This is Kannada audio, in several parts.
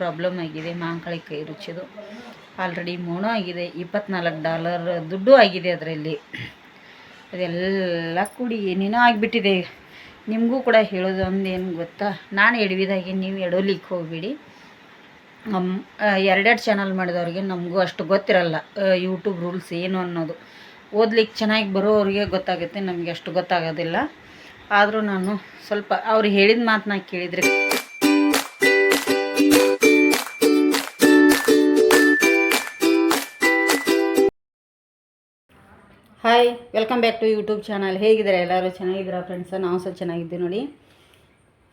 ಪ್ರಾಬ್ಲಮ್ ಆಗಿದೆ, ಮಾಂಕಳಿ ಕೈ ರುಚಿದು. ಆಲ್ರೆಡಿ ಮೂಣು ಆಗಿದೆ, ಇಪ್ಪತ್ನಾಲ್ಕು ಡಾಲರ್ ದುಡ್ಡು ಆಗಿದೆ ಅದರಲ್ಲಿ. ಅದೆಲ್ಲ ಕೂಡಿ ಏನೇನೋ ಆಗಿಬಿಟ್ಟಿದೆ. ನಿಮಗೂ ಕೂಡ ಹೇಳೋದು ಏನು ಗೊತ್ತಾ? ನಾನು ಎಡವಿದಾಗೆ ನೀವು ಎಡೋಲಿಕ್ಕೆ ಹೋಗಬೇಡಿ. ಎರಡೆರಡು ಚಾನಲ್ ಮಾಡಿದವ್ರಿಗೆ ನಮಗೂ ಅಷ್ಟು ಗೊತ್ತಿರಲ್ಲ ಯೂಟ್ಯೂಬ್ ರೂಲ್ಸ್ ಏನು ಅನ್ನೋದು. ಓದ್ಲಿಕ್ಕೆ ಚೆನ್ನಾಗಿ ಬರೋವ್ರಿಗೆ ಗೊತ್ತಾಗುತ್ತೆ, ನಮಗೆ ಅಷ್ಟು ಗೊತ್ತಾಗೋದಿಲ್ಲ. ಆದರೂ ನಾನು ಸ್ವಲ್ಪ ಅವ್ರು ಹೇಳಿದ ಮಾತನ್ನ ಕೇಳಿದರೆ hi welcome back to YouTube channel ಹೇಗಿದ್ದಾರೆ ಎಲ್ಲರೂ? ಚೆನ್ನಾಗಿದ್ದೀರಾ ಫ್ರೆಂಡ್ಸ ನಾವು ಸಹ ಚೆನ್ನಾಗಿದ್ದೀವಿ ನೋಡಿ.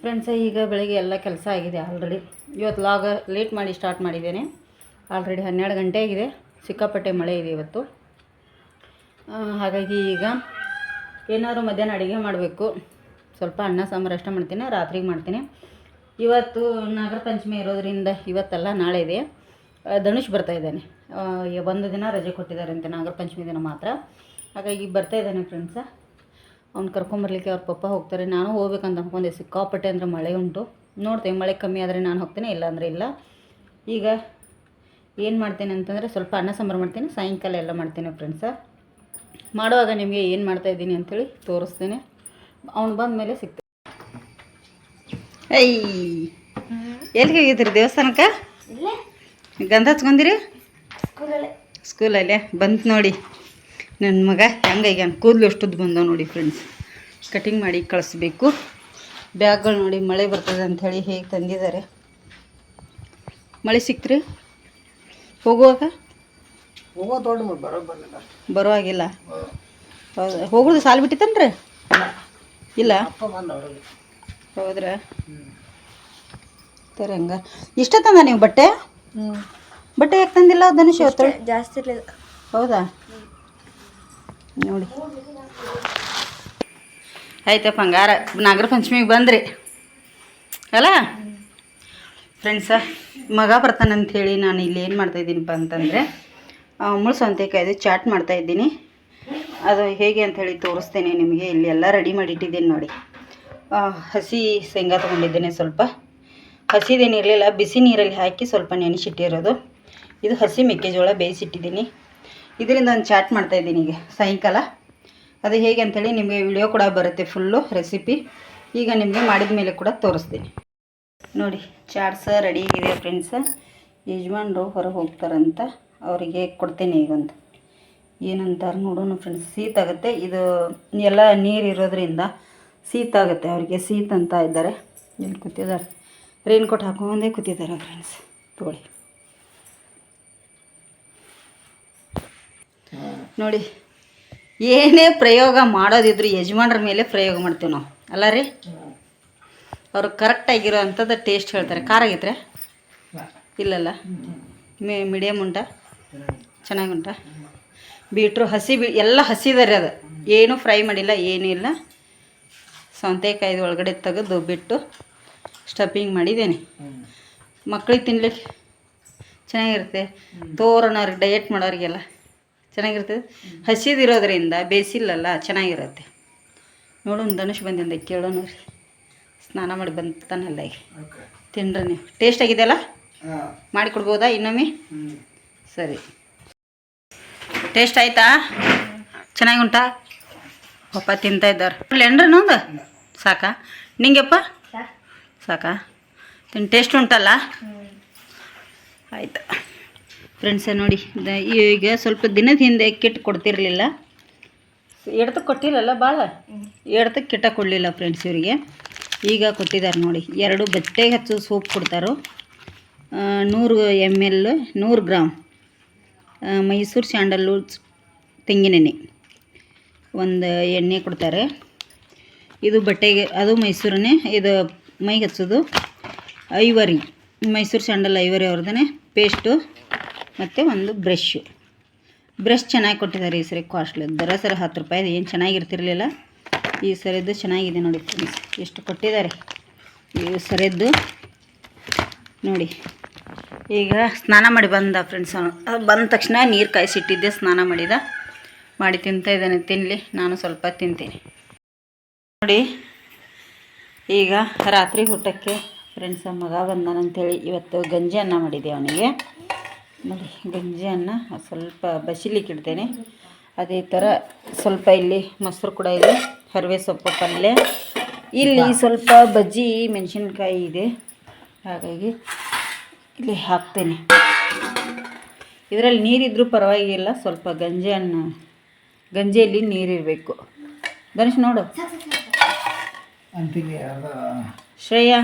ಫ್ರೆಂಡ್ಸ ಈಗ ಬೆಳಗ್ಗೆ ಎಲ್ಲ ಕೆಲಸ ಆಗಿದೆ ಆಲ್ರೆಡಿ ಇವತ್ತು ಲಾಗ ಲೇಟ್ ಮಾಡಿ ಸ್ಟಾರ್ಟ್ ಮಾಡಿದ್ದೇನೆ. ಆಲ್ರೆಡಿ ಹನ್ನೆರಡು ಗಂಟೆ ಆಗಿದೆ. ಸಿಕ್ಕಾಪಟ್ಟೆ ಮಳೆ ಇದೆ ಇವತ್ತು. ಹಾಗಾಗಿ ಈಗ ಏನಾದರೂ ಮಧ್ಯಾಹ್ನ ಅಡುಗೆ ಮಾಡಬೇಕು. ಸ್ವಲ್ಪ ಅನ್ನ, ಸಾಂಬಾರು ಅಷ್ಟೇ ಮಾಡ್ತೀನಿ. ರಾತ್ರಿಗೆ ಮಾಡ್ತೀನಿ. ಇವತ್ತು ನಾಗರ ಪಂಚಮಿ ಇರೋದರಿಂದ ಇವತ್ತಲ್ಲ ನಾಳೆ ಇದೆ. ಧನುಷ್ ಬರ್ತಾ ಇದ್ದಾನೆ. ಒಂದು ದಿನ ರಜೆ ಕೊಟ್ಟಿದ್ದಾರೆ ಅಂತ ನಾಗರ ಪಂಚಮಿ ದಿನ ಮಾತ್ರ. ಹಾಗಾಗಿ ಬರ್ತಾ ಇದ್ದಾನೆ ಫ್ರೆಂಡ್ಸ ಅವ್ನು ಕರ್ಕೊಂಬರ್ಲಿಕ್ಕೆ ಅವ್ರ ಪಪ್ಪ ಹೋಗ್ತಾರೆ. ನಾನು ಹೋಗ್ಬೇಕಂತ ಅಂದ್ಕೊಂಡೆ ಸಿಕ್ಕಾಪಟ್ಟೆ ಅಂದರೆ ಮಳೆ ಉಂಟು. ನೋಡ್ತೇವೆ ಮಳೆ ಕಮ್ಮಿ ಆದರೆ ನಾನು ಹೋಗ್ತೇನೆ ಇಲ್ಲ ಅಂದರೆ ಇಲ್ಲ. ಈಗ ಏನು ಮಾಡ್ತೇನೆ ಅಂತಂದರೆ ಸ್ವಲ್ಪ ಅನ್ನ ಸಾಂಬಾರು ಮಾಡ್ತೀನಿ. ಸಾಯಂಕಾಲ ಎಲ್ಲ ಮಾಡ್ತೇನೆ ಫ್ರೆಂಡ್ಸ ಮಾಡುವಾಗ ನಿಮಗೆ ಏನು ಮಾಡ್ತಾ ಇದ್ದೀನಿ ಅಂಥೇಳಿ ತೋರಿಸ್ತೇನೆ. ಅವ್ನು ಬಂದ ಮೇಲೆ ಸಿಗ್ತೇನೆ. ಐ ಎಲ್ಲಿಗೆ ಹೋಗಿದ್ರಿ ದೇವಸ್ಥಾನಕ್ಕೆ? ಗಂಧ ಹಚ್ಕೊಂಡಿರಿ? ಸ್ಕೂಲಲ್ಲೇ? ಬಂತು ನೋಡಿ. ನನ್ನ ಮಗ ಹೆಂಗೈಗೆ ಕೂದಲು ಎಷ್ಟುದ್ದು ಬಂದವು ನೋಡಿ ಫ್ರೆಂಡ್ಸ್ ಕಟಿಂಗ್ ಮಾಡಿ ಕಳಿಸ್ಬೇಕು. ಬ್ಯಾಗ್ಗಳು ನೋಡಿ ಮಳೆ ಬರ್ತದೆ ಅಂಥೇಳಿ ಹೇಗೆ ತಂದಿದ್ದಾರೆ. ಮಳೆ ಸಿಕ್ತ್ರಿ? ಹೋಗುವಾಗ? ಹೋಗೋ ದೊಡ್ಡ ಬರೋ ಬರಲಿಲ್ಲ ಬರುವಾಗಿಲ್ಲ. ಹೌದಾ. ಹೋಗೋದು ಸಾಲು ಬಿಟ್ಟಿತ್ತನ್ರಿ? ಇಲ್ಲ. ಹೌದ್ರ? ಹಂಗ. ಇಷ್ಟ ತಂದ ನೀವು ಬಟ್ಟೆ? ಹ್ಞೂ ಬಟ್ಟೆ ಯಾಕೆ ತಂದಿಲ್ಲ ಧನುಷ್ ಜಾಸ್ತಿ ಇರಲಿಲ್ಲ ಹೌದಾ? ನೋಡಿ. ಆಯ್ತಪ್ಪ ಹಂಗಾರ ನಾಗರ ಪಂಚಮಿಗೆ ಬಂದ್ರಿ. ಅಲ್ಲ ಫ್ರೆಂಡ್ಸ ಮಗ ಬರ್ತಾನಂತ ಹೇಳಿ ನಾನು ಇಲ್ಲಿ ಏನು ಮಾಡ್ತಾಯಿದ್ದೀನಪ್ಪ ಅಂತಂದರೆ ಮುಳು ಸೌಂತೆಕಾಯ್ದು ಚಾಟ್ ಮಾಡ್ತಾಯಿದ್ದೀನಿ ಅದು ಹೇಗೆ ಅಂಥೇಳಿ ತೋರಿಸ್ತೇನೆ ನಿಮಗೆ, ಇಲ್ಲಿ ಎಲ್ಲ ರೆಡಿ ಮಾಡಿಟ್ಟಿದ್ದೀನಿ ನೋಡಿ. ಹಸಿ ಶೇಂಗಾ ತೊಗೊಂಡಿದ್ದೇನೆ ಸ್ವಲ್ಪ. ಹಸಿದೇನಿರಲಿಲ್ಲ, ಬಿಸಿ ನೀರಲ್ಲಿ ಹಾಕಿ ಸ್ವಲ್ಪ ನೆನೆಸಿಟ್ಟಿರೋದು. ಇದು ಹಸಿ ಮೆಕ್ಕೆಜೋಳ ಬೇಯಿಸಿಟ್ಟಿದ್ದೀನಿ. ಇದರಿಂದ ಒಂದು ಚಾಟ್ ಮಾಡ್ತಾ ಇದ್ದೀನಿ ಈಗ, ಸಾಯಂಕಾಲ. ಅದು ಹೇಗೆ ಅಂಥೇಳಿ ನಿಮಗೆ ವಿಡಿಯೋ ಕೂಡ ಬರುತ್ತೆ ಫುಲ್ಲು ರೆಸಿಪಿ ಈಗ ನಿಮಗೆ ಮಾಡಿದ ಮೇಲೆ ಕೂಡ ತೋರಿಸ್ತೀನಿ. ನೋಡಿ ಚಾಟ್ಸ ರೆಡಿ ಆಗಿದೆ ಫ್ರೆಂಡ್ಸ ಯಜಮಾನ್ರು ಹೊರಗೆ ಹೋಗ್ತಾರಂತ ಅವರಿಗೆ ಕೊಡ್ತೇನೆ ಈಗೊಂದು ಏನಂತಾರೆ ನೋಡೋಣ ಫ್ರೆಂಡ್ಸ್ ಸೀತಾಗುತ್ತೆ ಇದು ಎಲ್ಲ ನೀರು ಇರೋದ್ರಿಂದ ಸೀತಾಗುತ್ತೆ ಅವರಿಗೆ ಸೀತ ಅಂತ ಇದ್ದಾರೆ. ಇಲ್ಲಿ ಕೂತಿದ್ದಾರೆ ರೈನ್ ಕೋಟ್ ಹಾಕೊಂಡೇ ಕೂತಿದ್ದಾರೆ ಫ್ರೆಂಡ್ಸ್ ತಗೊಳ್ಳಿ. ನೋಡಿ ಏನೇ ಪ್ರಯೋಗ ಮಾಡೋದಿದ್ರು ಯಜಮಾನ್ರ ಮೇಲೆ ಪ್ರಯೋಗ ಮಾಡ್ತೀವಿ ನಾವು. ಅಲ್ಲ ರೀ? ಅವರು ಕರೆಕ್ಟಾಗಿರೋ ಅಂಥದ್ದು ಟೇಸ್ಟ್ ಹೇಳ್ತಾರೆ. ಖಾರ ಆಗೈತ್ರೆ? ಇಲ್ಲಲ್ಲ? ಮೇ ಮೀಡಿಯಮ್ ಉಂಟಾ? ಚೆನ್ನಾಗುಂಟ ಬೀಟ್ರು ಹಸಿ ಬಿ ಎಲ್ಲ ಹಸಿದಾರೆ ಅದು ಏನೂ ಫ್ರೈ ಮಾಡಿಲ್ಲ ಏನೂ ಇಲ್ಲ. ಸೌತೆಕಾಯ್ದು ಒಳಗಡೆ ತೆಗೆದು ಬಿಟ್ಟು ಸ್ಟಫಿಂಗ್ ಮಾಡಿದ್ದೇನೆ. ಮಕ್ಳಿಗೆ ತಿನ್ಲಿಕ್ಕೆ ಚೆನ್ನಾಗಿರುತ್ತೆ. ತೋರಣವ್ರಿಗೆ ಡಯಟ್ ಮಾಡೋರಿಗೆಲ್ಲ. ಚೆನ್ನಾಗಿರ್ತದೆ. ಹಸಿದಿರೋದ್ರಿಂದ ಬೇಸಿಲ್ಲಲ್ಲ ಚೆನ್ನಾಗಿರುತ್ತೆ. ನೋಡೋಣ ಧನುಷ್ ಬಂದಿಂದ ಕೇಳೋಣ ರೀ ಸ್ನಾನ ಮಾಡಿ ಬಂತಾನಲ್ಲ ಈಗ. ತಿನ್ರಿ ನೀವು. ಟೇಸ್ಟ್ ಆಗಿದೆಯಲ್ಲ? ಮಾಡಿಕೊಡ್ಬೋದಾ ಇನ್ನೊಮ್ಮೆ? ಸರಿ. ಟೇಸ್ಟ್ ಆಯ್ತಾ? ಚೆನ್ನಾಗಿ ಉಂಟಾ ಪಪ್ಪ ತಿಂತಾ ಇದ್ದಾರೆ. ಏನ್ರಿ ಇನ್ನೊಂದು? ಸಾಕಾ? ನಿಂಗೆಪ್ಪ? ಸಾಕಾ. ತಿನ್ ಟೇಸ್ಟ್ ಉಂಟಲ್ಲ? ಆಯ್ತು. ಫ್ರೆಂಡ್ಸ ನೋಡಿ ಈಗ ಸ್ವಲ್ಪ ದಿನದ ಹಿಂದೆ ಕಿಟ್ ಕೊಡ್ತಿರಲಿಲ್ಲ. ಎಡ್ತಕ್ಕೆ ಕೊಟ್ಟಿರಲ್ಲ ಭಾಳ ಎಡ್ತಕ್ಕೆ ಕಿಟ್ಟ ಕೊಡಲಿಲ್ಲ ಫ್ರೆಂಡ್ಸ್ ಇವರಿಗೆ. ಈಗ ಕೊಟ್ಟಿದ್ದಾರೆ ನೋಡಿ, ಎರಡು ಬಟ್ಟೆಗೆ ಹಚ್ಚು ಸೋಪ್ ಕೊಡ್ತಾರೋ ನೂರು ಎಂ ಎಲ್ ನೂರು ಗ್ರಾಮ್ ಮೈಸೂರು ಸ್ಯಾಂಡಲ್ವುಡ್ ತೆಂಗಿನೆಣ್ಣೆ. ಒಂದು ಎಣ್ಣೆ ಕೊಡ್ತಾರೆ. ಇದು ಬಟ್ಟೆಗೆ, ಅದು ಮೈಸೂರನ್ನೇ, ಇದು ಮೈಗೆ ಹಚ್ಚೋದು ಐವರಿ, ಮೈಸೂರು ಸ್ಯಾಂಡಲ್ ಐವರಿ ಅವ್ರದೇ ಪೇಸ್ಟು ಮತ್ತು ಒಂದು ಬ್ರಷ್ಷು ಬ್ರಷ್ ಚೆನ್ನಾಗಿ ಕೊಟ್ಟಿದ್ದಾರೆ ಈ ಸರಿ ಕಾಸ್ಟ್ಲಿ ದರ ಸರ ಹತ್ತು ರೂಪಾಯಿದು ಏನು ಚೆನ್ನಾಗಿರ್ತಿರ್ಲಿಲ್ಲ? ಈ ಸರಿದ್ದು ಚೆನ್ನಾಗಿದೆ ನೋಡಿ ಫ್ರೆಂಡ್ಸ್ ಎಷ್ಟು ಕೊಟ್ಟಿದ್ದಾರೆ? ಈ ಸರಿದ್ದು ನೋಡಿ. ಈಗ ಸ್ನಾನ ಮಾಡಿ ಬಂದ ಫ್ರೆಂಡ್ಸ್ ಬಂದ ತಕ್ಷಣ ನೀರು ಕಾಯಿಸಿಟ್ಟಿದ್ದೆ, ಸ್ನಾನ ಮಾಡಿದ. ಮಾಡಿ ತಿಂತಾ ಇದ್ದಾನೆ. ತಿನ್ನಲಿ ನಾನು ಸ್ವಲ್ಪ ತಿಂತೀನಿ. ನೋಡಿ. ಈಗ ರಾತ್ರಿ ಊಟಕ್ಕೆ ಫ್ರೆಂಡ್ಸ್ ಮಗ ಬಂದಾನಂತೇಳಿ ಇವತ್ತು ಗಂಜಿ ಅನ್ನ ಮಾಡಿದೆ ಅವನಿಗೆ. ನೋಡಿ ಗಂಜಿ ಅನ್ನ ಸ್ವಲ್ಪ ಬಸಿಲಿಕ್ಕೆ ಇಡ್ತೇನೆ ಅದೇ ಥರ ಸ್ವಲ್ಪ ಇಲ್ಲಿ ಮೊಸರು ಕೂಡ ಇದೆ ಹರಿವೆ ಸೊಪ್ಪು ಪಲ್ಯ ಇಲ್ಲಿ ಸ್ವಲ್ಪ ಬಜ್ಜಿ ಮೆಣಸಿನ್ಕಾಯಿ ಇದೆ. ಹಾಗಾಗಿ ಇಲ್ಲಿ ಹಾಕ್ತೇನೆ. ಇದರಲ್ಲಿ ನೀರಿದ್ದರೂ ಪರವಾಗಿಲ್ಲ ಸ್ವಲ್ಪ ಗಂಜಿ ಅನ್ನ ಗಂಜಿಯಲ್ಲಿ ನೀರಿರಬೇಕು. ಧನುಷ್ ನೋಡು. ಶ್ರೇಯಾ.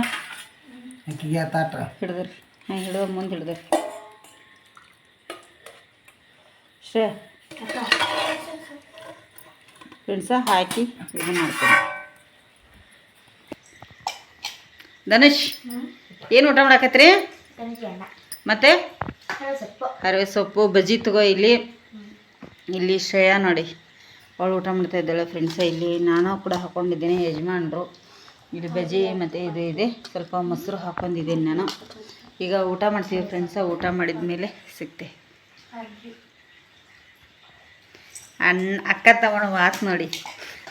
ಹಿಡಿದ್ರಿ ತಾಟ. ಹಿಡ್ದ್ರಿ. ಹಾಂ ಹಿಡಿದ ಮುಂದೆ ಹಿಡ್ದ್ರಿ. ಶ್ರೇಯಾ ಫ್ರೆಂಡ್ಸ ಹಾಕಿ. ಇದು ಮಾಡ್ತೀನಿ. ಧನುಷ್, ಏನು ಊಟ ಮಾಡಾಕತ್ರಿ ಮತ್ತೆ? ಅರವೆ ಸೊಪ್ಪು ಬಜ್ಜಿ ತಗೋ ಇಲ್ಲಿ. ಇಲ್ಲಿ ಶ್ರೇಯಾ ನೋಡಿ. ಅವಳು ಊಟ ಮಾಡ್ತಾ ಇದ್ದಾಳೆ ಫ್ರೆಂಡ್ಸ ಇಲ್ಲಿ ನಾನು ಕೂಡ ಹಾಕೊಂಡಿದ್ದೀನಿ, ಯಜಮಾನ್ರು. ಇಲ್ಲಿ ಬಜ್ಜಿ ಮತ್ತು ಇದು ಇದೆ. ಸ್ವಲ್ಪ ಮೊಸರು ಹಾಕೊಂಡಿದ್ದೀನಿ ನಾನು. ಈಗ ಊಟ ಮಾಡ್ತೀವಿ ಫ್ರೆಂಡ್ಸ ಊಟ ಮಾಡಿದ ಮೇಲೆ ಸಿಗ್ತೆ. ಅಣ್ಣ, ಅಕ್ಕ ತಗೊಂಡು ಮಾತು ನೋಡಿ.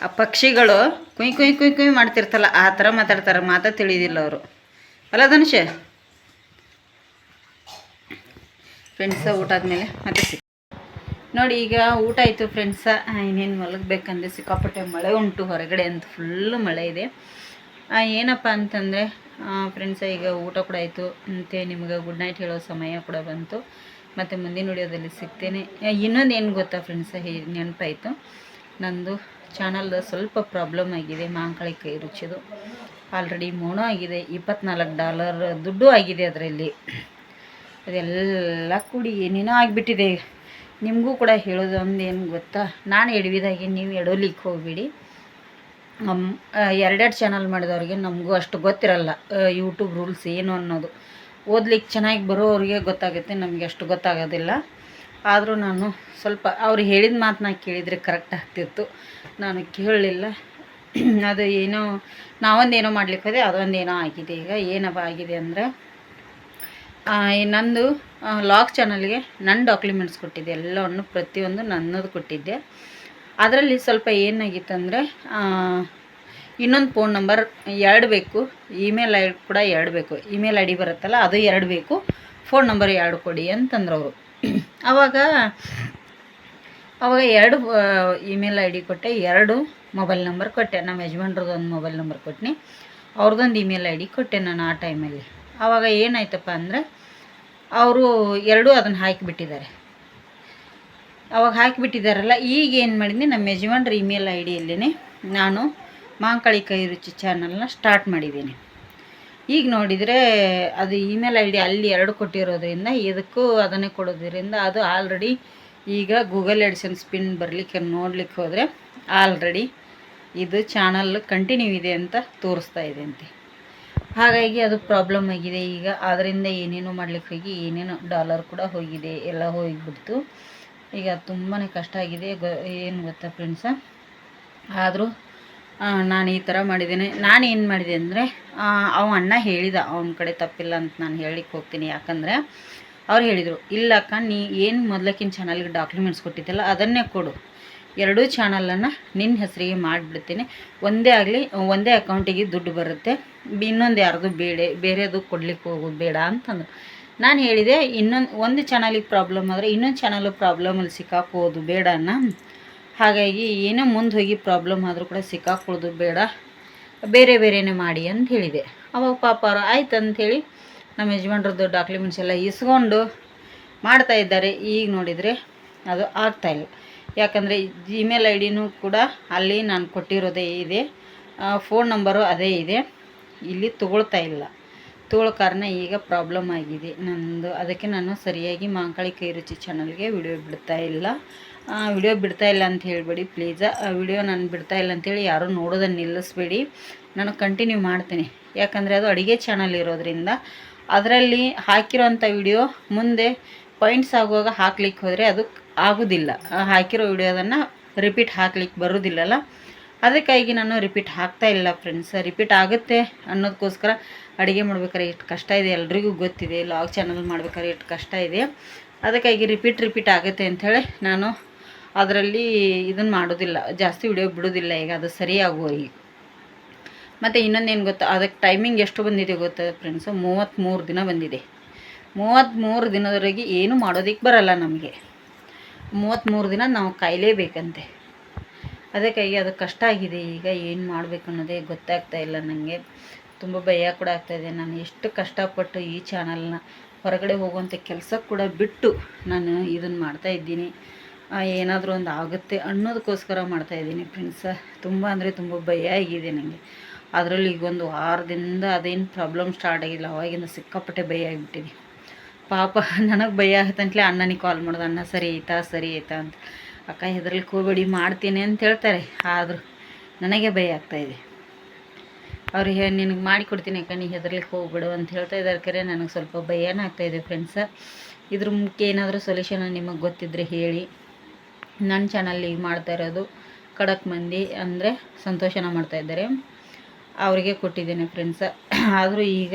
ಆ ಪಕ್ಷಿಗಳು ಕುಯ್ ಕುಯ್ ಕುಯ್ ಕುಯ್ ಮಾಡ್ತಿರ್ತಲ್ಲ, ಆ ಥರ ಮಾತಾಡ್ತಾರೆ, ಮಾತಾ ತಿಳಿದಿಲ್ಲ ಅವರು. ಅಲ್ಲ ಧನುಷ ಫ್ರೆಂಡ್ಸ ಊಟ ಆದಮೇಲೆ ಮತ್ತೆ ಸಿಕ್ ನೋಡಿ, ಈಗ ಊಟ ಆಯಿತು ಫ್ರೆಂಡ್ಸ ಇನ್ನೇನು ಮಲಗಬೇಕಂದ್ರೆ ಸಿಕ್ಕಾಪಟ್ಟೆ ಮಳೆ ಉಂಟು ಹೊರಗಡೆ ಅಂತ ಫುಲ್ಲು ಮಳೆ ಇದೆ. ಏನಪ್ಪ ಅಂತಂದರೆ ಫ್ರೆಂಡ್ಸ ಈಗ ಊಟ ಕೂಡ ಆಯಿತು. ಮತ್ತು ನಿಮಗೆ ಗುಡ್ ನೈಟ್ ಹೇಳೋ ಸಮಯ ಕೂಡ ಬಂತು. ಮತ್ತು ಮುಂದಿನ ವಿಡಿಯೋದಲ್ಲಿ ಸಿಗ್ತೇನೆ. ಇನ್ನೊಂದು ಏನು ಗೊತ್ತಾ ಫ್ರೆಂಡ್ಸ ನೆನಪಾಯಿತು? ನಂದು ಚಾನಲ್ ಸ್ವಲ್ಪ ಪ್ರಾಬ್ಲಮ್ ಆಗಿದೆ, ಮಾಂಕಳಿ ಕೈ ರುಚಿದು. ಆಲ್ರೆಡಿ ಮೋಣ ಆಗಿದೆ, ಇಪ್ಪತ್ನಾಲ್ಕು ಡಾಲರ್ ದುಡ್ಡು ಆಗಿದೆ ಅದರಲ್ಲಿ. ಅದೆಲ್ಲ ಕೂಡಿ ಏನೇನೋ ಆಗಿಬಿಟ್ಟಿದೆ. ನಿಮಗೂ ಕೂಡ ಹೇಳೋದು ಒಂದು ಏನು ಗೊತ್ತಾ? ನಾನು ಎಡವಿದಾಗೆ ನೀವು ಎಡೋಲಿಕ್ಕೆ ಹೋಗ್ಬೇಡಿ. ಎರಡೆರಡು ಚಾನಲ್ ಮಾಡಿದವ್ರಿಗೆ ನಮಗೂ ಅಷ್ಟು ಗೊತ್ತಿರಲ್ಲ ಯೂಟ್ಯೂಬ್ ರೂಲ್ಸ್ ಏನು ಅನ್ನೋದು. ಓದ್ಲಿಕ್ಕೆ ಚೆನ್ನಾಗಿ ಬರೋರಿಗೆ ಗೊತ್ತಾಗುತ್ತೆ, ನಮಗೆ ಅಷ್ಟು ಗೊತ್ತಾಗೋದಿಲ್ಲ. ಆದರೂ ನಾನು ಸ್ವಲ್ಪ ಅವ್ರು ಹೇಳಿದ ಮಾತನ್ನ ಕೇಳಿದರೆ ಕರೆಕ್ಟ್ ಆಗ್ತಿತ್ತು. ನಾನು ಕೇಳಲಿಲ್ಲ. ಅದು ಏನೋ, ನಾವೊಂದೇನೋ ಮಾಡ್ಲಿಕ್ಕೆ ಹೋದೆ, ಅದೊಂದೇನೋ ಆಗಿದೆ ಈಗ, ಏನಪ್ಪ ಆಗಿದೆ ಅಂದರೆ ನಂದು ಲಾಗ್ ಚಾನಲ್ಗೆ ನನ್ನ ಡಾಕ್ಯುಮೆಂಟ್ಸ್ ಕೊಟ್ಟಿದ್ದೆ, ಎಲ್ಲವನ್ನು ಪ್ರತಿಯೊಂದು ನನ್ನದು ಕೊಟ್ಟಿದ್ದೆ. ಅದರಲ್ಲಿ ಸ್ವಲ್ಪ ಏನಾಗಿತ್ತಂದರೆ ಇನ್ನೊಂದು ಫೋನ್ ನಂಬರ್ ಎರಡು ಬೇಕು. ಇಮೇಲ್ ಐ ಕೂಡ ಎರಡು ಬೇಕು. ಇಮೇಲ್ ಐ ಡಿ ಬರುತ್ತಲ್ಲ, ಅದು ಎರಡು ಬೇಕು. ಫೋನ್ ನಂಬರ್ ಎರಡು ಕೊಡಿ ಅಂತಂದ್ರು ಅವರು ಆವಾಗ ಅವಾಗ ಎರಡು ಇಮೇಲ್ ಐ ಡಿ ಕೊಟ್ಟೆ, ಎರಡು ಮೊಬೈಲ್ ನಂಬರ್ ಕೊಟ್ಟೆ. ನಮ್ಮ ಯಜಮಾನ್ರದ್ದು ಒಂದು ಮೊಬೈಲ್ ನಂಬರ್ ಕೊಟ್ಟಿನಿ ಅವ್ರದ್ದೊಂದು ಇಮೇಲ್ ಐ ಡಿ ಕೊಟ್ಟೆ ನಾನು ಆ ಟೈಮಲ್ಲಿ. ಆವಾಗ ಏನಾಯ್ತಪ್ಪ ಅಂದರೆ, ಅವರು ಎರಡೂ ಅದನ್ನು ಹಾಕಿಬಿಟ್ಟಿದ್ದಾರೆ. ಅವಾಗ ಹಾಕಿಬಿಟ್ಟಿದ್ದಾರಲ್ಲ, ಈಗ ಏನು ಮಾಡಿದ್ನಿ, ನಮ್ಮ ಯಜಮಾನ್ರ ಇಮೇಲ್ ಐ ಡಿಯಲ್ಲೇ ನಾನು ಮಾಂಕಳಿ ಕೈ ರುಚಿ ಚಾನಲ್ನ ಸ್ಟಾರ್ಟ್ ಮಾಡಿದ್ದೀನಿ. ಈಗ ನೋಡಿದರೆ ಅದು ಇಮೇಲ್ ಐ ಡಿ ಅಲ್ಲಿ ಎರಡು ಕೊಟ್ಟಿರೋದ್ರಿಂದ ಇದಕ್ಕೂ ಅದನ್ನೇ ಕೊಡೋದ್ರಿಂದ ಅದು ಆಲ್ರೆಡಿ ಈಗ ಗೂಗಲ್ ಎಡಿಷನ್ ಸ್ಪಿನ್ ಬರಲಿಕ್ಕೆ ನೋಡ್ಲಿಕ್ಕೆ ಹೋದರೆ ಆಲ್ರೆಡಿ ಇದು ಚಾನಲ್ ಕಂಟಿನ್ಯೂ ಇದೆ ಅಂತ ತೋರಿಸ್ತಾ ಇದೆ ಅಂತೆ. ಹಾಗಾಗಿ ಅದು ಪ್ರಾಬ್ಲಮ್ ಆಗಿದೆ ಈಗ. ಅದರಿಂದ ಏನೇನೋ ಮಾಡ್ಲಿಕ್ಕೆ ಹೋಗಿ ಏನೇನು ಡಾಲರ್ ಕೂಡ ಹೋಗಿದೆ, ಎಲ್ಲ ಹೋಗಿಬಿಡ್ತು. ಈಗ ತುಂಬಾ ಕಷ್ಟ ಆಗಿದೆ. ಏನು ಗೊತ್ತಾ ಫ್ರೆಂಡ್ಸ ಆದರೂ ನಾನು ಈ ಥರ ಮಾಡಿದ್ದೀನಿ. ನಾನು ಏನು ಮಾಡಿದೆ ಅಂದರೆ ಅವ ಅಣ್ಣ ಹೇಳಿದ, ಅವನ ಕಡೆ ತಪ್ಪಿಲ್ಲ ಅಂತ ನಾನು ಹೇಳಿಕ್ಕೆ ಹೋಗ್ತೀನಿ. ಯಾಕಂದರೆ, ಅವ್ರು ಹೇಳಿದರು ಇಲ್ಲಕ್ಕ ನೀ ಏನು ಮೊದಲಕ್ಕಿನ ಚಾನಲ್ಗೆ ಡಾಕ್ಯುಮೆಂಟ್ಸ್ ಕೊಟ್ಟಿದ್ದಲ್ಲ, ಅದನ್ನೇ ಕೊಡು. ಎರಡೂ ಚಾನಲನ್ನು ನಿನ್ನ ಹೆಸರಿಗೆ ಮಾಡಿಬಿಡ್ತೀನಿ. ಒಂದೇ ಆಗಲಿ, ಒಂದೇ ಅಕೌಂಟಿಗೆ ದುಡ್ಡು ಬರುತ್ತೆ. ಇನ್ನೊಂದು ಯಾರ್ದು ಬೇಡ, ಬೇರೆದು ಕೊಡ್ಲಿಕ್ಕೆ ಹೋಗೋದು ಬೇಡ ಅಂತಂದು ನಾನು ಹೇಳಿದೆ, ಇನ್ನೊಂದು, ಒಂದು ಚಾನಲಿಗೆ ಪ್ರಾಬ್ಲಮ್ ಆದರೆ ಇನ್ನೊಂದು ಚಾನಲು ಪ್ರಾಬ್ಲಮಲ್ಲಿ ಸಿಕ್ಕಾಕೋದು ಬೇಡ ಅಣ್ಣ. ಹಾಗಾಗಿ ಏನೋ ಮುಂದೆ ಹೋಗಿ ಪ್ರಾಬ್ಲಮ್ ಆದರೂ ಕೂಡ ಸಿಕ್ಕಾಕೊಳ್ಳೋದು ಬೇಡ. ಬೇರೆ ಬೇರೆನೇ ಮಾಡಿ ಅಂತ ಹೇಳಿದೆ. ಅವಾಗ ಪಾಪ ಅವರು ಆಯ್ತು ಅಂಥೇಳಿ ನಮ್ಮ ಯಜಮಾನ್ರದ್ದು ಡಾಕ್ಯುಮೆಂಟ್ಸ್ ಎಲ್ಲ ಇಸ್ಕೊಂಡು ಮಾಡ್ತಾ ಇದ್ದಾರೆ. ಈಗ ನೋಡಿದರೆ ಅದು ಆಗ್ತಾಯಿಲ್ಲ ಯಾಕಂದರೆ ಜಿಮೇಲ್ ಐ ಡಿನೂ ಕೂಡ ಅಲ್ಲಿ ನಾನು ಕೊಟ್ಟಿರೋದೇ ಇದೆ. ಫೋನ್ ನಂಬರು ಅದೇ ಇದೆ. ಇಲ್ಲಿ ತಗೊಳ್ತಾ ಇಲ್ಲ. ತಗೊಳ್ಳೋ ಕಾರಣ ಈಗ ಪ್ರಾಬ್ಲಮ್ ಆಗಿದೆ. ನಂದು, ಅದಕ್ಕೆ ನಾನು ಸರಿಯಾಗಿ ಮಾಂಕಳಿ ಕೈ ರುಚಿ ಚಾನಲ್ಗೆ ವಿಡಿಯೋ ಬಿಡ್ತಾ ಇಲ್ಲ. ವಿಡಿಯೋ ಬಿಡ್ತಾ ಇಲ್ಲ ಅಂತ ಹೇಳಬೇಡಿ ಪ್ಲೀಸ್ ಆ ವಿಡಿಯೋ ನಾನು ಬಿಡ್ತಾ ಇಲ್ಲ ಅಂತೇಳಿ ಯಾರೂ ನೋಡೋದನ್ನು ನಿಲ್ಲಿಸ್ಬೇಡಿ. ನಾನು ಕಂಟಿನ್ಯೂ ಮಾಡ್ತೀನಿ. ಯಾಕಂದರೆ ಅದು ಅಡುಗೆ ಚಾನಲ್ ಇರೋದ್ರಿಂದ ಅದರಲ್ಲಿ ಹಾಕಿರೋಂಥ ವಿಡಿಯೋ ಮುಂದೆ ಪಾಯಿಂಟ್ಸ್ ಆಗುವಾಗ ಹಾಕ್ಲಿಕ್ಕೆ ಹೋದರೆ ಅದು ಆಗೋದಿಲ್ಲ. ಹಾಕಿರೋ ವಿಡಿಯೋದನ್ನು ರಿಪೀಟ್ ಹಾಕ್ಲಿಕ್ಕೆ ಬರೋದಿಲ್ಲಲ್ಲ. ಅದಕ್ಕಾಗಿ ನಾನು ರಿಪೀಟ್ ಹಾಕ್ತಾ ಇಲ್ಲ ಫ್ರೆಂಡ್ಸ್ ರಿಪೀಟ್ ಆಗುತ್ತೆ ಅನ್ನೋದಕ್ಕೋಸ್ಕರ ಅಡುಗೆ ಮಾಡ್ಬೇಕಾದ್ರೆ ಎಷ್ಟು ಕಷ್ಟ ಇದೆ, ಎಲ್ರಿಗೂ ಗೊತ್ತಿದೆ. ಲಾಗ್ ಚಾನಲ್ ಮಾಡ್ಬೇಕಾದ್ರೆ ಎಷ್ಟು ಕಷ್ಟ ಇದೆ. ಅದಕ್ಕಾಗಿ ರಿಪೀಟ್ ರಿಪೀಟ್ ಆಗುತ್ತೆ ಅಂಥೇಳಿ ನಾನು ಅದರಲ್ಲಿ ಇದನ್ನು ಮಾಡೋದಿಲ್ಲ. ಜಾಸ್ತಿ ವಿಡಿಯೋ ಬಿಡೋದಿಲ್ಲ ಈಗ, ಅದು ಸರಿಯಾಗುವವರೆಗೆ ಮತ್ತು ಇನ್ನೊಂದೇನು ಗೊತ್ತಾ ಅದಕ್ಕೆ ಟೈಮಿಂಗ್ ಎಷ್ಟು ಬಂದಿದೆ ಗೊತ್ತಾ ಫ್ರೆಂಡ್ಸು ಮೂವತ್ತ್ಮೂರು ದಿನ ಬಂದಿದೆ. ಮೂವತ್ತ್ಮೂರು ದಿನದವರೆಗೆ ಏನು ಮಾಡೋದಕ್ಕೆ ಬರಲ್ಲ ನಮಗೆ. ಮೂವತ್ತ್ಮೂರು ದಿನ ನಾವು ಕಾಯಲೇಬೇಕಂತೆ. ಅದಕ್ಕಾಗಿ ಅದು ಕಷ್ಟ ಆಗಿದೆ, ಈಗ ಏನು ಮಾಡಬೇಕು ಅನ್ನೋದೇ ಗೊತ್ತಾಗ್ತಾ ಇಲ್ಲ ನನಗೆ ತುಂಬ ಭಯ ಕೂಡ ಆಗ್ತಾಯಿದೆ ನಾನು ಎಷ್ಟು ಕಷ್ಟಪಟ್ಟು ಈ ಚಾನಲ್ನ ಹೊರಗಡೆ ಹೋಗುವಂಥ ಕೆಲಸ ಕೂಡ ಬಿಟ್ಟು ನಾನು ಇದನ್ನು ಮಾಡ್ತಾ ಇದ್ದೀನಿ. ಏನಾದರೂ ಒಂದು ಆಗುತ್ತೆ ಅನ್ನೋದಕ್ಕೋಸ್ಕರ ಮಾಡ್ತಾ ಇದ್ದೀನಿ ಫ್ರೆಂಡ್ಸ ತುಂಬ ಅಂದರೆ ತುಂಬ ಭಯ ಆಗಿದೆ ನನಗೆ ಅದರಲ್ಲಿ ಈಗ ಒಂದು ವಾರದಿಂದ ಅದೇನು ಪ್ರಾಬ್ಲಮ್ ಸ್ಟಾರ್ಟ್ ಆಗಿಲ್ಲ. ಅವಾಗಿಂದ ಸಿಕ್ಕಾಪಟ್ಟೆ ಭಯ ಆಗಿಬಿಟ್ಟಿದೆ. ಪಾಪ, ನನಗೆ ಭಯ ಆಗತ್ತಂತಲೇ ಅಣ್ಣನಿಗೆ ಕಾಲ್ ಮಾಡೋದು, ಅಣ್ಣ ಸರಿ ಆಯ್ತಾ ಸರಿ ಆಯ್ತಾ ಅಂತ. ಅಕ್ಕ ಹೆದರ್ಲಿಕ್ಕೆ ಹೋಗ್ಬೇಡಿ ಮಾಡ್ತೀನಿ ಅಂತ ಹೇಳ್ತಾರೆ. ಆದರೂ ನನಗೆ ಭಯ ಆಗ್ತಾಯಿದೆ ಅವ್ರು ಹೇ, ನಿನಗೆ ಮಾಡಿಕೊಡ್ತೀನಿ ಅಕ್ಕ, ನೀ ಹೆದರ್ಲಿಕ್ಕೆ ಹೋಗ್ಬಿಡು ಅಂತ ಹೇಳ್ತಾ ಇದ್ದಾರೆ ಕರೆ. ನನಗೆ ಸ್ವಲ್ಪ ಭಯನೇ ಆಗ್ತಾಯಿದೆ ಫ್ರೆಂಡ್ಸ ಇದ್ರ ಮುಖ್ಯ ಏನಾದರೂ ಸೊಲ್ಯೂಷನ್ ನಿಮಗೆ ಗೊತ್ತಿದ್ದರೆ ಹೇಳಿ. ನನ್ನ ಚಾನಲ್ಲಿಗೆ ಮಾಡ್ತಾ ಇರೋದು ಕಡಕ್ ಮಂದಿ ಅಂದರೆ ಸಂತೋಷನ ಮಾಡ್ತಾ ಇದ್ದಾರೆ. ಅವರಿಗೆ ಕೊಟ್ಟಿದ್ದೇನೆ ಫ್ರೆಂಡ್ಸ ಆದರೂ ಈಗ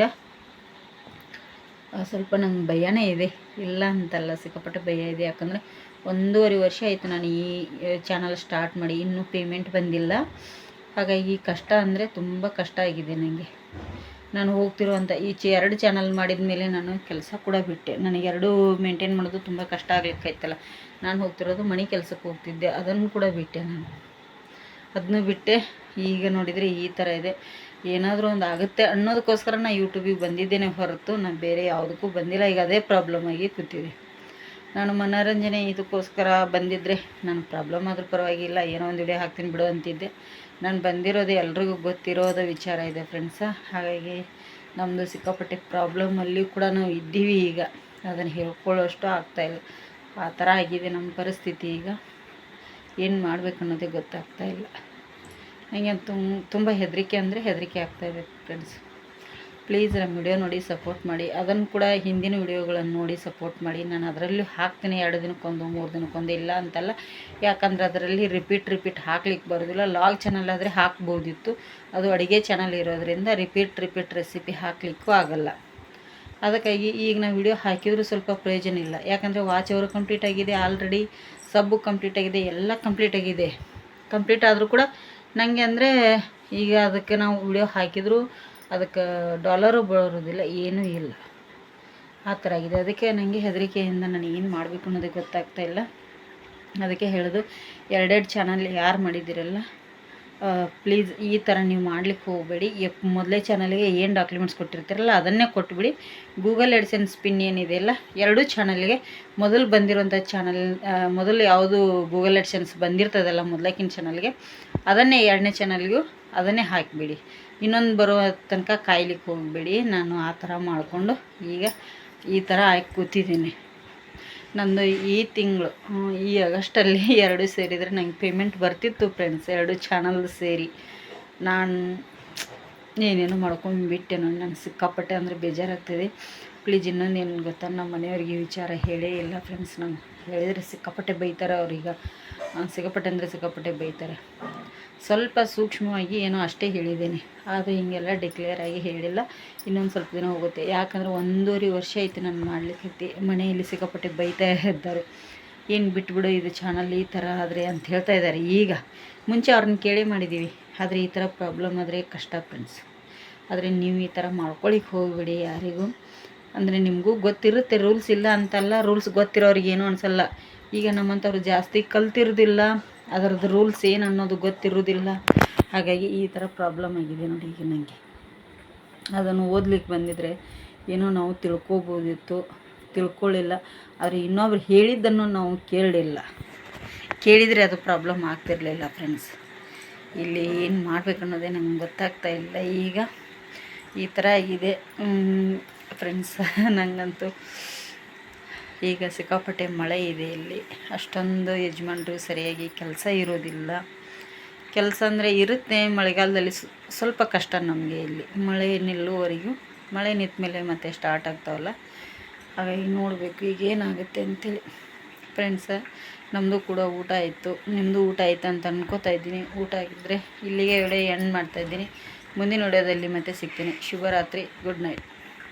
ಸ್ವಲ್ಪ ನಂಗೆ ಭಯನೇ ಇದೆ. ಇಲ್ಲ ಅಂತಲ್ಲ, ಸಿಕ್ಕಾಪಟ್ಟೆ ಭಯ ಇದೆ. ಯಾಕಂದರೆ ಒಂದೂವರೆ ವರ್ಷ ಆಯಿತು ನಾನು ಈ ಚಾನಲ್ ಸ್ಟಾರ್ಟ್ ಮಾಡಿ. ಇನ್ನೂ ಪೇಮೆಂಟ್ ಬಂದಿಲ್ಲ. ಹಾಗಾಗಿ ಕಷ್ಟ ಅಂದರೆ ತುಂಬ ಕಷ್ಟ ಆಗಿದೆ ನನಗೆ ನಾನು ಹೋಗ್ತಿರುವಂಥ ಈಚೆ ಎರಡು ಚಾನಲ್ ಮಾಡಿದ ಮೇಲೆ ನಾನು ಕೆಲಸ ಕೂಡ ಬಿಟ್ಟೆ. ನನಗೆ ಎರಡೂ ಮೇಂಟೈನ್ ಮಾಡೋದು ತುಂಬ ಕಷ್ಟ ಆಗ್ಲಿಕ್ಕಾಯ್ತಲ್ಲ. ನಾನು ಹೋಗ್ತಿರೋದು ಮನೆ ಕೆಲಸಕ್ಕೆ ಹೋಗ್ತಿದ್ದೆ. ಅದನ್ನು ಕೂಡ ಬಿಟ್ಟೆ ನಾನು. ಅದನ್ನು ಬಿಟ್ಟೆ. ಈಗ ನೋಡಿದರೆ ಈ ಥರ ಇದೆ. ಏನಾದರೂ ಒಂದು ಆಗುತ್ತೆ ಅನ್ನೋದಕ್ಕೋಸ್ಕರ ನಾನು ಯೂಟ್ಯೂಬಿಗೆ ಬಂದಿದ್ದೇನೆ ಹೊರತು ನಾನು ಬೇರೆ ಯಾವುದಕ್ಕೂ ಬಂದಿಲ್ಲ. ಈಗ ಅದೇ ಪ್ರಾಬ್ಲಮ್ ಆಗಿ ಕೂತಿದೆ. ನಾನು ಮನೋರಂಜನೆ ಇದಕ್ಕೋಸ್ಕರ ಬಂದಿದ್ದರೆ ನನ್ನ ಪ್ರಾಬ್ಲಮ್ ಆದರೂ ಪರವಾಗಿಲ್ಲ. ಏನೋ ಒಂದು ವಿಡಿಯೋ ಹಾಕ್ತೀನಿ ಬಿಡು ಅಂತಿದ್ದೆ. ನಾನು ಬಂದಿರೋದು ಎಲ್ರಿಗೂ ಗೊತ್ತಿರೋದು ವಿಚಾರ ಇದೆ ಫ್ರೆಂಡ್ಸ ಹಾಗಾಗಿ ನಮ್ಮದು ಸಿಕ್ಕಾಪಟ್ಟೆ ಪ್ರಾಬ್ಲಮಲ್ಲಿ ಕೂಡ ನಾವು ಇದ್ದೀವಿ ಈಗ. ಅದನ್ನು ಹೇಳ್ಕೊಳ್ಳೋಷ್ಟು ಆಗ್ತಾಯಿಲ್ಲ ಆ ಥರ ಆಗಿದೆ ನಮ್ಮ ಪರಿಸ್ಥಿತಿ ಈಗ. ಏನು ಮಾಡಬೇಕು ಅನ್ನೋದೇ ಗೊತ್ತಾಗ್ತಾ ಇಲ್ಲ. ನನಗೆ ತುಂಬ ತುಂಬ ಹೆದರಿಕೆ ಅಂದರೆ ಹೆದರಿಕೆ ಆಗ್ತಾಯಿದೆ ಫ್ರೆಂಡ್ಸ್ ಪ್ಲೀಸ್ ನಮ್ಮ ವಿಡಿಯೋ ನೋಡಿ ಸಪೋರ್ಟ್ ಮಾಡಿ. ಅದನ್ನು ಕೂಡ ಹಿಂದಿನ ವಿಡಿಯೋಗಳನ್ನು ನೋಡಿ ಸಪೋರ್ಟ್ ಮಾಡಿ. ನಾನು ಅದರಲ್ಲೂ ಹಾಕ್ತೀನಿ ಎರಡು ದಿನಕ್ಕೊಂದು, ಮೂರು ದಿನಕ್ಕೊಂದು ಇಲ್ಲ ಅಂತಲ್ಲ. ಯಾಕಂದ್ರೆ ಅದರಲ್ಲಿ ರಿಪೀಟ್ ರಿಪೀಟ್ ಹಾಕ್ಲಿಕ್ಕೆ ಬರೋದಿಲ್ಲ. ಲಾಗ್ ಚಾನಲ್ ಆದರೆ ಹಾಕ್ಬೋದಿತ್ತು. ಅದು ಅಡುಗೆ ಚಾನಲ್ ಇರೋದರಿಂದ ರಿಪೀಟ್ ರಿಪೀಟ್ ರೆಸಿಪಿ ಹಾಕಲಿಕ್ಕೂ ಆಗಲ್ಲ. ಅದಕ್ಕಾಗಿ ಈಗ ನಾವು ವಿಡಿಯೋ ಹಾಕಿದರೂ ಸ್ವಲ್ಪ ಪ್ರಯೋಜನ ಇಲ್ಲ. ಯಾಕಂದರೆ ವಾಚ್ ಅವರು ಕಂಪ್ಲೀಟ್ ಆಗಿದೆ. ಆಲ್ರೆಡಿ ಸಬ್ಬು ಕಂಪ್ಲೀಟ್ ಆಗಿದೆ. ಎಲ್ಲ ಕಂಪ್ಲೀಟ್ ಆಗಿದೆ. ಕಂಪ್ಲೀಟ್ ಆದರೂ ಕೂಡ ನನಗೆ ಅಂದರೆ ಈಗ ಅದಕ್ಕೆ ನಾವು ವಿಡಿಯೋ ಹಾಕಿದರೂ ಅದಕ್ಕೆ ಡಾಲರು ಬರೋದಿಲ್ಲ ಏನೂ ಇಲ್ಲ. ಆ ಥರ ಆಗಿದೆ. ಅದಕ್ಕೆ ನನಗೆ ಹೆದರಿಕೆಯಿಂದ ನಾನು ಏನು ಮಾಡಬೇಕು ಅನ್ನೋದೇ ಗೊತ್ತಾಗ್ತಾ ಇಲ್ಲ. ಅದಕ್ಕೆ ಹೇಳೋದು, ಎರಡೆರಡು ಚಾನಲ್ ಯಾರು ಮಾಡಿದ್ದೀರಲ್ಲ ಪ್ಲೀಸ್ ಈ ಥರ ನೀವು ಮಾಡ್ಲಿಕ್ಕೆ ಹೋಗಬೇಡಿ. ಮೊದಲೇ ಚಾನಲ್ಗೆ ಏನು ಡಾಕ್ಯುಮೆಂಟ್ಸ್ ಕೊಟ್ಟಿರ್ತೀರಲ್ಲ, ಅದನ್ನೇ ಕೊಟ್ಬಿಡಿ. ಗೂಗಲ್ ಎಡ್ಸೆನ್ಸ್ ಪಿನ್ ಏನಿದೆಯಲ್ಲ ಎರಡೂ ಚಾನಲ್ಗೆ ಮೊದಲು ಬಂದಿರುವಂಥ ಚಾನಲ್ ಮೊದಲು ಯಾವುದು ಗೂಗಲ್ ಎಡ್ಸೆನ್ಸ್ ಬಂದಿರ್ತದಲ್ಲ ಮೊದಲಕ್ಕಿನ ಚಾನಲ್ಗೆ ಅದನ್ನೇ ಎರಡನೇ ಚಾನಲ್ಗೂ ಅದನ್ನೇ ಹಾಕಿಬಿಡಿ. ಇನ್ನೊಂದು ಬರೋ ತನಕ ಕಾಯ್ಲಿಕ್ಕೆ ಹೋಗಬೇಡಿ. ನಾನು ಆ ಥರ ಮಾಡಿಕೊಂಡು ಈಗ ಈ ಥರ ಹಾಕಿ ಕೂತಿದ್ದೀನಿ. ನಂದು ಈ ತಿಂಗಳು ಈ ಆಗಸ್ಟಲ್ಲಿ ಎರಡು ಸೇರಿದರೆ ನಂಗೆ ಪೇಮೆಂಟ್ ಬರ್ತಿತ್ತು ಫ್ರೆಂಡ್ಸ್ ಎರಡು ಚಾನಲ್ ಸೇರಿ. ನಾನು ಏನೇನೋ ಮಾಡ್ಕೊಂಡ್ಬಿಟ್ಟೆ ನಾನು ನನಗೆ ಸಿಕ್ಕಾಪಟ್ಟೆ ಅಂದರೆ ಬೇಜಾರಾಗ್ತಿದೆ. ಪ್ಲೀಸ್ ಇನ್ನೊಂದು ಏನು ಗೊತ್ತಾ ನಮ್ಮ ಮನೆಯವ್ರಿಗೆ ವಿಚಾರ ಹೇಳೇ ಇಲ್ಲ ಫ್ರೆಂಡ್ಸ್ ನಂಗೆ ಹೇಳಿದರೆ ಸಿಕ್ಕಾಪಟ್ಟೆ ಬೈತಾರೆ ಅವ್ರೀಗ. ಸಿಕ್ಕಾಪಟ್ಟೆ ಅಂದರೆ ಸಿಕ್ಕಾಪಟ್ಟೆ ಬೈತಾರೆ. ಸ್ವಲ್ಪ ಸೂಕ್ಷ್ಮವಾಗಿ ಏನೋ ಅಷ್ಟೇ ಹೇಳಿದ್ದೇನೆ. ಆದರೂ ಹಿಂಗೆಲ್ಲ ಡಿಕ್ಲೇರ್ ಆಗಿ ಹೇಳಿಲ್ಲ. ಇನ್ನೊಂದು ಸ್ವಲ್ಪ ದಿನ ಹೋಗುತ್ತೆ. ಯಾಕಂದರೆ ಒಂದೂವರೆ ವರ್ಷ ಆಯಿತು ನಾನು ಮಾಡ್ಲಿಕ್ಕೆ ಮನೆಯಲ್ಲಿ ಸಿಕ್ಕಾಪಟ್ಟೆ ಬೈತಾ ಇದ್ದಾರೆ. ಏನು ಬಿಟ್ಬಿಡು, ಇದು ಚಾನಲ್ ಈ ಥರ ಆದರೆ ಅಂತ ಹೇಳ್ತಾ ಇದ್ದಾರೆ. ಈಗ ಮುಂಚೆ ಅವ್ರನ್ನ ಕೇಳೇ ಮಾಡಿದ್ದೀವಿ ಆದರೆ ಈ ಥರ ಪ್ರಾಬ್ಲಮ್ ಆದರೆ ಕಷ್ಟ ಫ್ರೆಂಡ್ಸ್ ಆದರೆ ನೀವು ಈ ಥರ ಮಾಡ್ಕೊಳಿಕ್ಕೆ ಹೋಗ್ಬಿಡಿ ಯಾರಿಗೂ. ಅಂದರೆ ನಿಮಗೂ ಗೊತ್ತಿರುತ್ತೆ ರೂಲ್ಸ್ ಇಲ್ಲ ಅಂತಲ್ಲ ರೂಲ್ಸ್ ಗೊತ್ತಿರೋರಿಗೆ ಏನೂ ಅನಿಸಲ್ಲ. ಈಗ ನಮ್ಮಂಥವ್ರು ಜಾಸ್ತಿ ಕಲ್ತಿರೋದಿಲ್ಲ. ಅದರದ್ದು ರೂಲ್ಸ್ ಏನು ಅನ್ನೋದು ಗೊತ್ತಿರೋದಿಲ್ಲ. ಹಾಗಾಗಿ ಈ ಥರ ಪ್ರಾಬ್ಲಮ್ ಆಗಿದೆ ನೋಡಿ ಈಗ ನನಗೆ ಅದನ್ನು ಓದ್ಲಿಕ್ಕೆ ಬಂದಿದ್ರೆ ಏನೋ ನಾವು ತಿಳ್ಕೊಬೋದಿತ್ತು ತಿಳ್ಕೊಳ್ಳಿಲ್ಲ ಆದರೆ ಇನ್ನೊಬ್ರು ಹೇಳಿದ್ದನ್ನು ನಾವು ಕೇಳಲಿಲ್ಲ ಕೇಳಿದರೆ ಅದು ಪ್ರಾಬ್ಲಮ್ ಆಗ್ತಿರಲಿಲ್ಲ ಫ್ರೆಂಡ್ಸ್ ಇಲ್ಲಿ ಏನು ಮಾಡ್ಬೇಕು ಅನ್ನೋದೇ ನಂಗೆ ಗೊತ್ತಾಗ್ತಾ ಇಲ್ಲ. ಈಗ ಈ ಥರ ಆಗಿದೆ. ಫ್ರೆಂಡ್ಸ್ ನನಗಂತೂ ಈಗ ಸಿಕ್ಕಾಪಟ್ಟೆ ಮಳೆ ಇದೆ ಇಲ್ಲಿ. ಅಷ್ಟೊಂದು ಯಜಮಾನ್ರು ಸರಿಯಾಗಿ ಕೆಲಸ ಇರೋದಿಲ್ಲ. ಕೆಲಸ ಅಂದರೆ ಇರುತ್ತೆ, ಮಳೆಗಾಲದಲ್ಲಿ ಸ್ವ- ಸ್ವಲ್ಪ ಕಷ್ಟ ನಮಗೆ ಇಲ್ಲಿ. ಮಳೆ ನಿಲ್ಲುವವರೆಗೂ, ಮಳೆ ನಿಂತ ಮೇಲೆ ಮತ್ತೆ ಸ್ಟಾರ್ಟ್ ಆಗ್ತಾವಲ್ಲ. ಹಾಗಾಗಿ ನೋಡಬೇಕು ಈಗ ಏನಾಗುತ್ತೆ ಅಂತೇಳಿ. ಫ್ರೆಂಡ್ಸ ನಮ್ಮದು ಕೂಡ ಊಟ ಆಯಿತು. ನಿಮ್ಮದು ಊಟ ಆಯಿತು ಅಂತ ಅನ್ಕೋತಾ ಇದ್ದೀನಿ. ಊಟ ಆಗಿದ್ದರೆ ಇಲ್ಲಿಗೆ ವಿಡಿಯೋ ಎಂಡ್ ಮಾಡ್ತಾಯಿದ್ದೀನಿ ಮುಂದಿನ ವಿಡಿಯೋದಲ್ಲಿ ಮತ್ತೆ ಸಿಗ್ತೀನಿ. ಶುಭರಾತ್ರಿ. Good night